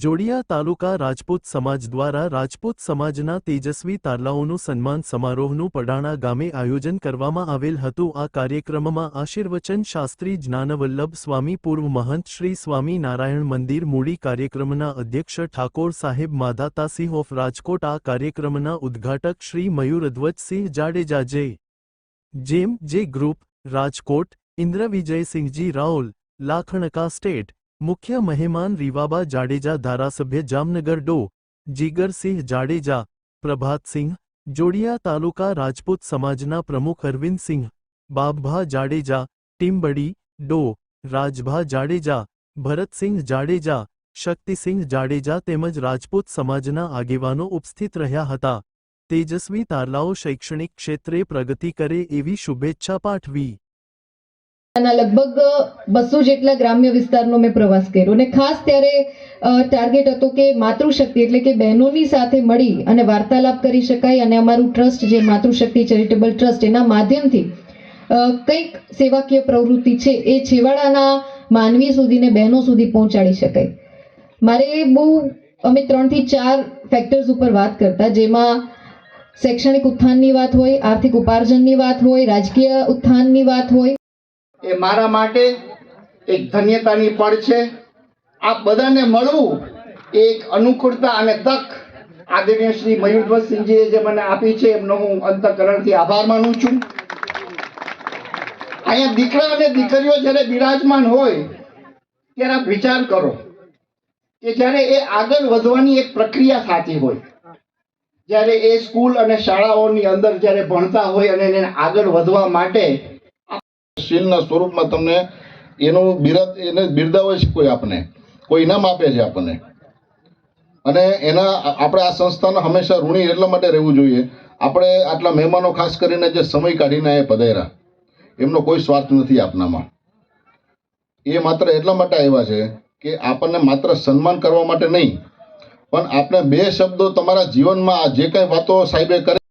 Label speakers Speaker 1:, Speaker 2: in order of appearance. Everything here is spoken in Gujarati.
Speaker 1: જોડિયા તાલુકા રાજપૂત સમાજ દ્વારા રાજપૂત સમાજના તેજસ્વી તારલાઓનું સન્માન સમારોહનું પડાણા ગામે આયોજન કરવામાં આવેલ હતું. આ કાર્યક્રમમાં આશીર્વચન શાસ્ત્રી જ્ઞાનવલ્લભ સ્વામી, પૂર્વ મહંત શ્રી સ્વામી નારાયણ મંદિર મૂડી કાર્યક્રમના અધ્યક્ષ ઠાકોર સાહેબ માધાતાસિંહ ઓફ રાજકોટ. આ કાર્યક્રમના ઉદ્ઘાટક શ્રી મયુરધ્વજસિંહ જાડેજા જે. જેમ, જે ગ્રુપ, રાજકોટ ઇન્દ્ર વિજયસિંહજી રાઓલ, લાખણકા સ્ટેટ મુખ્ય મહેમાન રીવાબા જાડેજા ધારાસભ્ય જામનગર ડો. જીગરસિંહ જાડેજા પ્રભાતસિંહ જોડિયા તાલુકા રાજપૂત સમાજના પ્રમુખ અરવિંદસિંહ બાબભા જાડેજા ટીમ્બડી ડો. રાજભા જાડેજા, ભરતસિંહ જાડેજા, શક્તિસિંહ જાડેજા તેમજ રાજપૂત સમાજના આગેવાનો ઉપસ્થિત રહ્યા હતા. તેજસ્વી તારલાઓ શૈક્ષણિક ક્ષેત્રે પ્રગતિ કરે એવી શુભેચ્છા પાઠવી.
Speaker 2: ના, લગભગ બસો જેટલા ગ્રામ્ય વિસ્તારનો મેં પ્રવાસ કર્યો. અને ખાસ ત્યારે ટાર્ગેટ હતો કે માતૃશક્તિ, એટલે કે બહેનોની સાથે મળી અને વાર્તાલાપ કરી શકાય અને અમારું ટ્રસ્ટ જે માતૃશક્તિ ચેરિટેબલ ટ્રસ્ટ એના માધ્યમથી કંઈક સેવાકીય પ્રવૃત્તિ છે, એ છેવાડાના માનવી સુધીને બહેનો સુધી પહોંચાડી શકાય. મારે બહુ, અમે ત્રણથી ચાર ફેક્ટર્સ ઉપર વાત કરતા, જેમાં શૈક્ષણિક ઉત્થાનની વાત હોય, આર્થિક ઉપાર્જનની વાત હોય, રાજકીય ઉત્થાનની વાત હોય
Speaker 3: એ મારા માટે એક ધન્યતાની પળ છે. આ બધાને મળવું એક અનુકૂળતા અને તક આદરણીય શ્રી મયુરભસિંહજીએ જે મને આપી છે, એમનો હું અંતઃકરણથી આભાર માનું છું. અહીંયા દીકરા અને દીકરીઓ જ્યારે બિરાજમાન હોય, ત્યારે આપ વિચાર કરો કે જ્યારે એ આગળ વધવાની એક પ્રક્રિયા થતી હોય, જ્યારે એ સ્કૂલ અને શાળાઓની અંદર જ્યારે ભણતા હોય અને એને આગળ વધવા માટે
Speaker 4: શીલના સ્વરૂપમાં તમને એનું બિરદ એને બિરદાવે છે કોઈ આપને. કોઈ ઇનામ આપે છે આપણને. અને એના આપણે આ સંસ્થાના હંમેશા ઋણી એટલા માટે રહેવું જોઈએ. આપણે આટલા મહેમાનો ખાસ કરીને જે સમય કાઢીને એ પધાર્યા. એમનો કોઈ સ્વાર્થ નથી આપનામાં. એ માત્ર એટલા માટે આવ્યા છે કે આપણને માત્ર સન્માન કરવા માટે નહીં. પણ આપણે બે શબ્દો તમારા જીવનમાં જે કાંઈ વાતો સાહેબે કરી